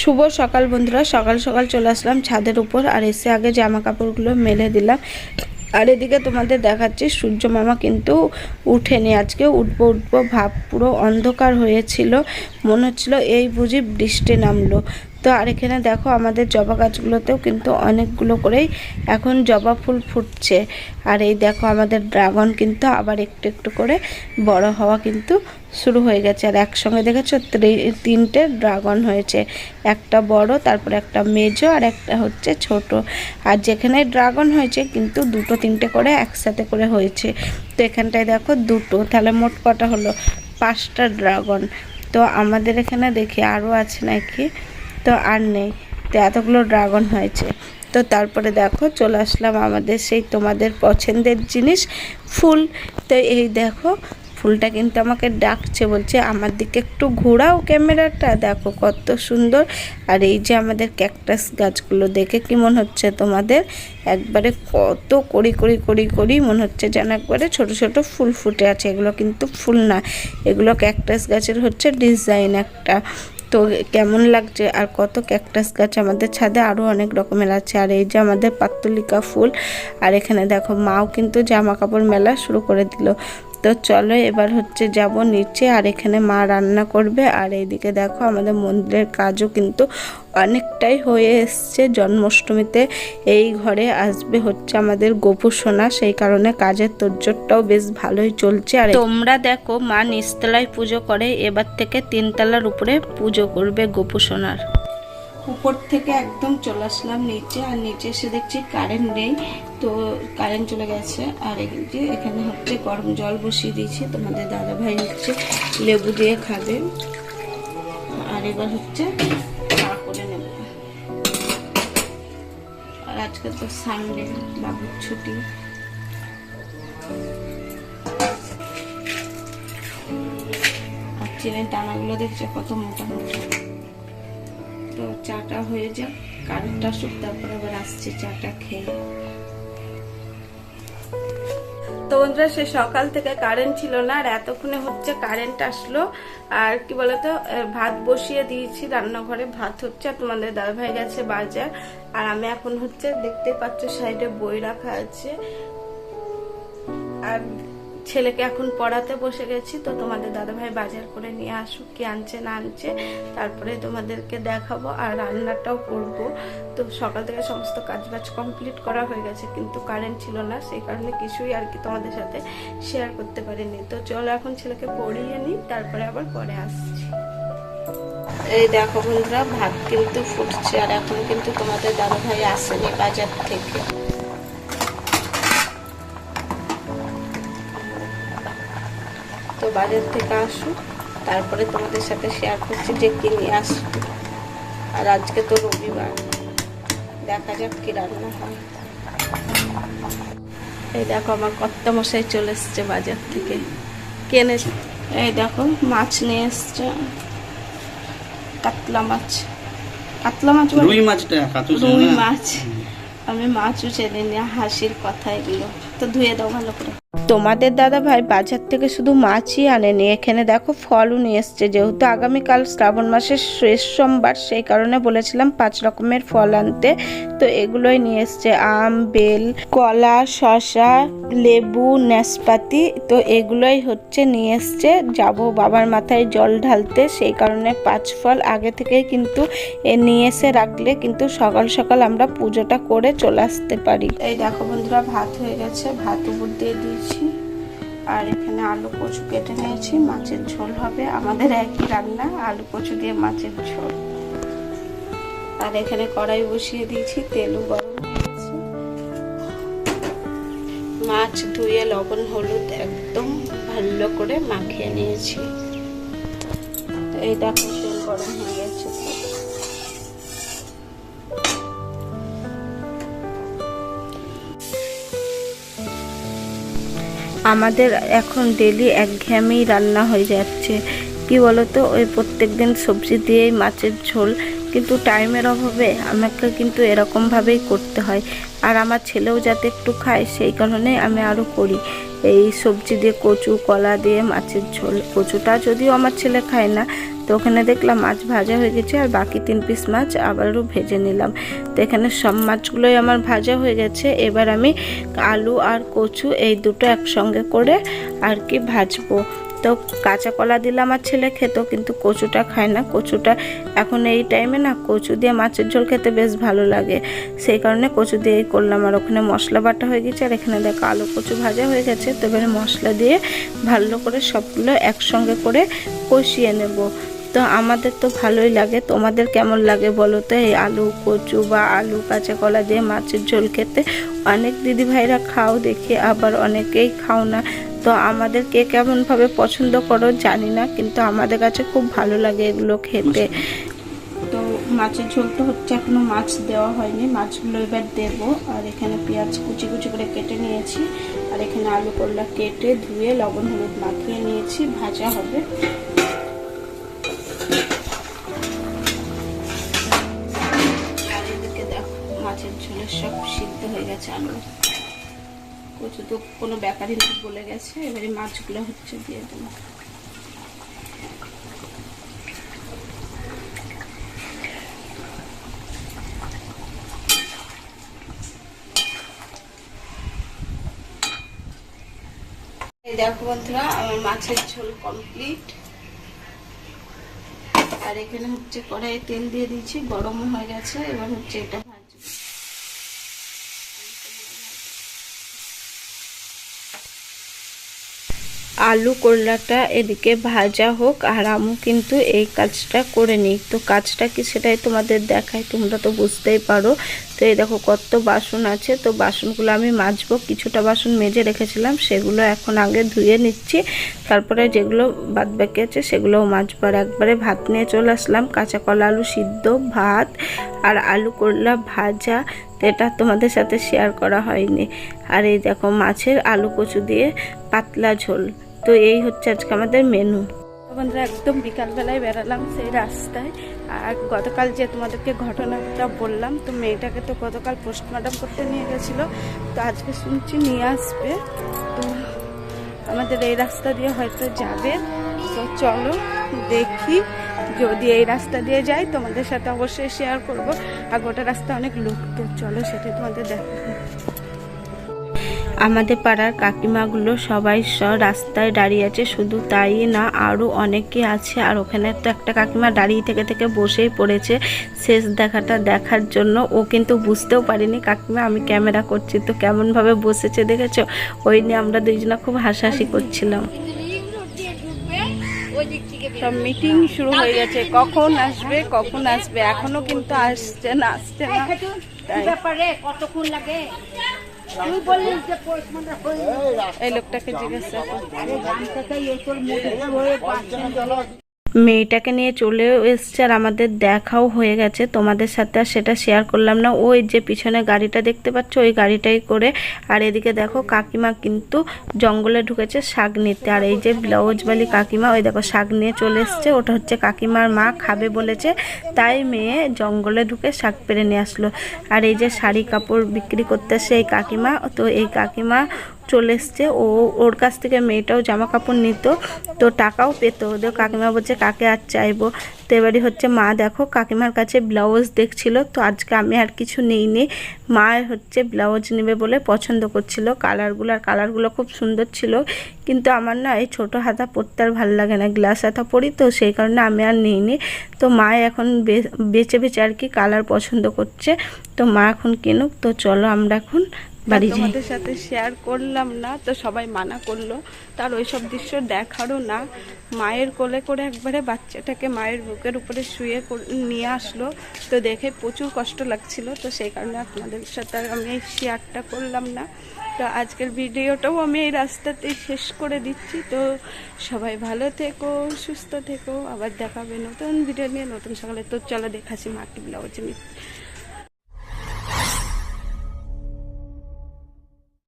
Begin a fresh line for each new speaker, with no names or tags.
শুভ সকাল বন্ধুরা, সকাল সকাল চলে আসলাম ছাদের উপর, আর এসে আগে জামা কাপড়গুলো মেলে দিলাম। আর এদিকে তোমাদের দেখাচ্ছি, সূর্য মামা কিন্তু উঠেনি আজকে, উঠবো উঠবো, ভাব পুরো অন্ধকার হয়েছিল। মনে হচ্ছিল এই বুঝি বৃষ্টি নামলো। তো আর এখানে দেখো আমাদের জবা গাছগুলোতেও কিন্তু অনেকগুলো করেই এখন জবা ফুল ফুটছে। আর এই দেখো আমাদের ড্রাগন কিন্তু আবার একটু একটু করে বড় হওয়া কিন্তু শুরু হয়ে গেছে। আর একসঙ্গে দেখেছ তিনটে ড্রাগন হয়েছে। একটা বড়, তারপর একটা মেজো আর একটা হচ্ছে ছোট। আর যেখানে ড্রাগন হয়েছে কিন্তু দুটো তিনটে করে একসাথে করে হয়েছে। তো এখানটায় দেখো দুটো, তাহলে মোট কটা হলো? পাঁচটা ড্রাগন। তো আমাদের এখানে দেখি আরও আছে নাকি? তো আর নেই। তো এতগুলো ড্রাগন হয়েছে। তো তারপরে দেখো, চলে আসলাম আমাদের সেই তোমাদের পছন্দের জিনিস, ফুল। তো এই দেখো, ফুলটা কিন্তু আমাকে ডাকছে, বলছে, আমার দিকে একটু ঘোরাও ক্যামেরাটা, দেখো কত সুন্দর। আর এই যে আমাদের ক্যাকটাস গাছগুলো, দেখে কি মনে হচ্ছে তোমাদের? একবারে কত করি করি করি করি মনে হচ্ছে যেন একবারে ছোট ছোট ফুল ফুটে আছে। এগুলো কিন্তু ফুল না, এগুলো ক্যাকটাস গাছের হচ্ছে ডিজাইন একটা। তো কেমন লাগছে? আর কত ক্যাকটাস গাছ আমাদের ছাদে? আরও অনেক রকমের আছে। আর এই যে আমাদের পাত্তলিকা ফুল, আর এখানে দেখো মাও কিন্তু জামা কাপড় মেলা শুরু করে দিল। তো চলো এবার হচ্ছে যাব নিচে আর এখানে মা রান্না করবে। আর এইদিকে দেখো আমাদের মন্দিরের কাজও কিন্তু অনেকটাই হয়ে এসছে। জন্মাষ্টমীতে এই ঘরে আসবে হচ্ছে আমাদের গোপু সোনা। সেই কারণে কাজের তোরজোরটাও বেশ ভালোই চলছে। আর তোমরা দেখো মা নিচতলায় পুজো করে এবার থেকে তিনতলার উপরে পুজো করবে গোপু সোনার। উপর থেকে একদম চলে আসলাম নিচে আর নিচে এসে দেখছি কারেন্ট নেই। তো কারেন্ট চলে গেছে, আর যে এখানে হচ্ছে গরম জল বসিয়ে দিয়েছি, তোমাদের দাদা ভাই হচ্ছে লেবু দিয়ে খাবে। আর এবার হচ্ছে আর আজকে তো সানডে বাবুর ছুটি। আর চেনের দানাগুলো দেখছে, কত মোটা মোটা। তো চাটা হয়ে যাক কারেন্টটা আসুক, তারপরে আবার আসছে চাটা খেয়ে। তো বন্ধুরা, সে সকাল থেকে কারেন্ট ছিল না, আর এতক্ষণে হচ্ছে কারেন্ট আসলো। আর কি বলতো ভাত বসিয়ে দিয়েছি, রান্নাঘরে ভাত হচ্ছে, আর তোমাদের দাদা ভাই গেছে বাজার। আর আমি এখন হচ্ছে দেখতে পাচ্ছ, সাইডে বই রাখা আছে। আর ছেলেকে এখন পড়াতে বসে গেছি, তো তোমাদের দাদাভাই বাজার করে নিয়ে আসুক, কি আনছে না আনছে, তারপরে তোমাদেরকে দেখাবো আর রান্নাটাও করব। তো সকাল থেকে সমস্ত কাজ বাজ কমপ্লিট করা হয়ে গেছে, কিন্তু কারেন্ট ছিল না, সেই কারণে কিছুই আর কি তোমাদের সাথে শেয়ার করতে পারিনি। তো চলো এখন ছেলেকে পড়িয়ে নিই, তারপরে আবার পরে আসছি। এই দেখো বন্ধুরা, ভাত কিন্তু ফুটছে, আর এখন কিন্তু তোমাদের দাদাভাই আসেনি বাজার থেকে। তো বাজার থেকে আসুক তারপরে তোমাদের সাথে শেয়ার করছি যে কি নিয়ে আসব। আর আজকে তো রবিবার দেখা যাক কি রান্না হয়। এই দেখো আমার কর্তা মশাই চলে এসছে বাজার থেকে। কেনে এই দেখো মাছ নিয়ে এসছে। কাতলা মাছ। কাতলা মাছ?
রুই মাছটা
রুই মাছ। আমি মাছও চেনে নিয়ে হাসির কথা এগুলো। তো ধুয়ে দাও ভালো করে। তোমাদের দাদা ভাই বাজার থেকে শুধু মাছই আনেনি। এখানে দেখো ফলও নিয়ে এসছে। যেহেতু আগামীকাল শ্রাবণ মাসের শেষ সোমবার, সেই কারণে বলেছিলাম পাঁচ রকমের ফল আনতে। তো এগুলোই নিয়ে এসছে। আম, বেল, কলা শশা লেবু, নাশপাতি, তো এগুলোই হচ্ছে নিয়ে এসছে। যাব বাবার মাথায় জল ঢালতে। সেই কারণে পাঁচ ফল আগে থেকেই কিন্তু নিয়ে এসে রাখলে কিন্তু সকাল সকাল আমরা পুজোটা করে চলে আসতে পারি। এই দেখো বন্ধুরা, ভাত হয়ে গেছে। ভাত উপর দিয়ে দিয়েছি। আর এখানে আলু কচু কেটে নিয়েছি, মাছের ঝোল হবে। আমাদের একই রান্না, আলু কচু দিয়ে মাছের ঝোল। আর এখানে কড়াই বসিয়ে দিয়েছি, তেলও গরম হয়ে গেছে। মাছ ধুয়ে লবণ, হলুদ একদম ভালো করে মাখিয়ে নিয়েছি। তো এই দেখো তেল গরম হয়ে আমাদের এখন ডেলি একঘেয়েমেই রান্না হয়ে যাচ্ছে। কি তো ওই প্রত্যেক দিন সবজি দিয়েই মাছের ঝোল। কিন্তু টাইমের অভাবে আমাকে কিন্তু এরকমভাবেই করতে হয়। আর আমার ছেলেও যাতে একটু খায়, সেই কারণে আমি আরও করি। এই সবজি দিয়ে কচু, কলা দিয়ে মাছের ঝোল। কচুটা যদিও আমার ছেলে খায় না তো ওখানে দেখলাম মাছ ভাজা হয়ে গেছে আর বাকি তিন পিস মাছ আবারও ভেজে নিলাম। তো এখানে সব মাছগুলোই আমার ভাজা হয়ে গেছে। এবার আমি আলু আর কচু এই দুটো একসঙ্গে করে আর কি ভাজবো। তো কাঁচা কলা দিলে আমার ছেলে খেত কিন্তু কচুটা খায় না। কচুটা এখন এই টাইমে না কচু দিয়ে মাছের ঝোল খেতে বেশ ভালো লাগে। সেই কারণে কচু দিয়েই করলাম। আর ওখানে মশলা বাটা হয়ে গেছে। আর এখানে দেখো আলু কচু ভাজা হয়ে গেছে। তো এবারে মশলা দিয়ে ভালো করে সবগুলো একসঙ্গে করে কষিয়ে নেব। তো আমাদের তো ভালোই লাগে। তোমাদের কেমন লাগে বলো তো? এই আলু, কচু বা আলু, কাঁচা কলা দিয়ে মাছের ঝোল খেতে অনেক দিদি ভাইরা খাও, দেখি আবার অনেকেই খাও না। তো আমাদের কে কেমনভাবে পছন্দ করো জানি না, কিন্তু আমাদের কাছে খুব ভালো লাগে এগুলো খেতে। তো মাছের ঝোল তো হচ্ছে এখনও মাছ দেওয়া হয়নি, মাছগুলো এবার দেবো। আর এখানে পেঁয়াজ কুচি কুচি করে কেটে নিয়েছি। আর এখানে আলু করলা কেটে ধুয়ে লবণ হলুদ মাখিয়ে নিয়েছি, ভাজা হবে। সব সিদ্ধ হয়ে গেছে আলু। কচু তো কোনো ব্যাপারই না বলে গেছে, এবারে মাছগুলো হচ্ছে দিয়ে দেবো। দেখো বন্ধুরা, আমার মাছের ঝোল কমপ্লিট আর এখানে হচ্ছে কড়াইয়ে তেল দিয়ে দিয়েছি গরমও হয়ে গেছে, এবার হচ্ছে এটা ভাজবো আলু করলাটা এদিকে ভাজা হোক, আর আমু কিন্তু এই কাজটা করে নিই তো কাজটা কি সেটাই তোমাদের দেখায় তোমরা তো বুঝতেই পারো। তো এই দেখো কত বাসন আছে, তো বাসনগুলো আমি মাজবো। কিছুটা বাসন মেজে রেখেছিলাম, সেগুলো এখন আগে ধুয়ে নিচ্ছি। তারপরে যেগুলো বাদ বাকি আছে, সেগুলোও মাজবো। আর একবারে ভাত নিয়ে চলে আসলাম, কাঁচা কলা, আলু সিদ্ধ, ভাত আর আলু করলা ভাজা। এটা তোমাদের সাথে শেয়ার করা হয়নি। আর এই দেখো মাছের আলু কচু দিয়ে পাতলা ঝোল। তো এই হচ্ছে আজকে আমাদের মেনু বন্ধুরা, একদম বিকালবেলায় বেরালাম সেই রাস্তায়। আর গতকাল যে তোমাদেরকে ঘটনাটা বললাম, তো মেয়েটাকে তো গতকাল পোস্টমর্টম করতে নিয়ে গেছিল। তো আজকে শুনছি নিয়ে আসবে। তো আমাদের এই রাস্তা দিয়ে হয়তো যাবে। তো চলো দেখি। যদি এই রাস্তা দিয়ে যাই, তোমাদের সাথে অবশ্যই শেয়ার করব। আর গোটা রাস্তা অনেক লোক তো চলো সেটাই তোমাদের দেখাবো। আমাদের পাড়ার কাকিমাগুলো সবাই স রাস্তায় দাঁড়িয়ে আছে শুধু তাই না আরও অনেকে আছে। আর ওখানে তো একটা কাকিমা দাঁড়িয়ে থেকে থেকে বসেই পড়েছে শেষ দেখাটা দেখার জন্য। ও কিন্তু বুঝতেও পারিনি কাকিমা আমি ক্যামেরা করছি তো কেমনভাবে বসেছে দেখেছ? ওই নিয়ে আমরা দুইজনা খুব হাসাহাসি করছিলাম। সব মিটিং শুরু হয়ে গেছে কখন আসবে কখন আসবে? এখনও কিন্তু আসছে না আসছে না।
ব্যাপারে? কতক্ষণ লাগে?
এই লোকটাকে জিজ্ঞাসা মেয়েটাকে নিয়ে চলেও এসছে আর আমাদের দেখাও হয়ে গেছে। তোমাদের সাথে আর সেটা শেয়ার করলাম না। ওই যে পিছনে গাড়িটা দেখতে পাচ্ছ, ওই গাড়িটাই করে। আর এদিকে দেখো, কাকিমা কিন্তু জঙ্গলে ঢুকেছে শাক নিতে। আর এই যে ব্লাউজ বালি কাকিমা, ওই দেখো শাক নিয়ে চলে এসছে। ওটা হচ্ছে কাকিমার মা খাবে বলেছে। তাই মেয়ে জঙ্গলে ঢুকে শাক পেরে নিয়ে আসলো। আর এই যে শাড়ি কাপড় বিক্রি করতে আসে এই কাকিমা। তো এই কাকিমা চলে এসছে। ও, ওর কাছ থেকে মেয়েটাও জামা কাপড় নিত, তো টাকাও পেতো। ওদের কাকিমা বলছে, কাকে আর চাইব? তো এবারই হচ্ছে মা, দেখো, কাকিমার কাছে ব্লাউজ দেখছিল, তো আজকে আমি আর কিছু নিইনি মা হচ্ছে ব্লাউজ নেবে বলে পছন্দ করছিল। কালারগুলো, আর কালারগুলো খুব সুন্দর ছিল। কিন্তু আমার না এই ছোটো হাতা পরতে আর ভালো লাগে না, গ্লাস হাতা পরি তো, সেই কারণে আমি আর নিইনি তো মা এখন বেছে বেছে আর কি কালার পছন্দ করছে। তো মা এখন কিনুক, তো চলো আমরা এখন বাড়ি তোমাদের সাথে শেয়ার করলাম না তো সবাই মানা করল। তার ওইসব দৃশ্য দেখারও না। মায়ের কোলে করে একবারে বাচ্চাটাকে মায়ের বুকের উপরে শুয়ে নিয়ে আসলো। তো দেখে প্রচুর কষ্ট লাগছিল। তো সেই কারণে আপনাদের সাথে আমি এই শেয়ারটা করলাম না। তো আজকের ভিডিওটাও আমি এই রাস্তাতেই শেষ করে দিচ্ছি। তো সবাই ভালো থেকো সুস্থ থেকো। আবার দেখাবে নতুন ভিডিও নিয়ে নতুন সকালে। তো চলো দেখাচ্ছি মাকে ব্লাউজ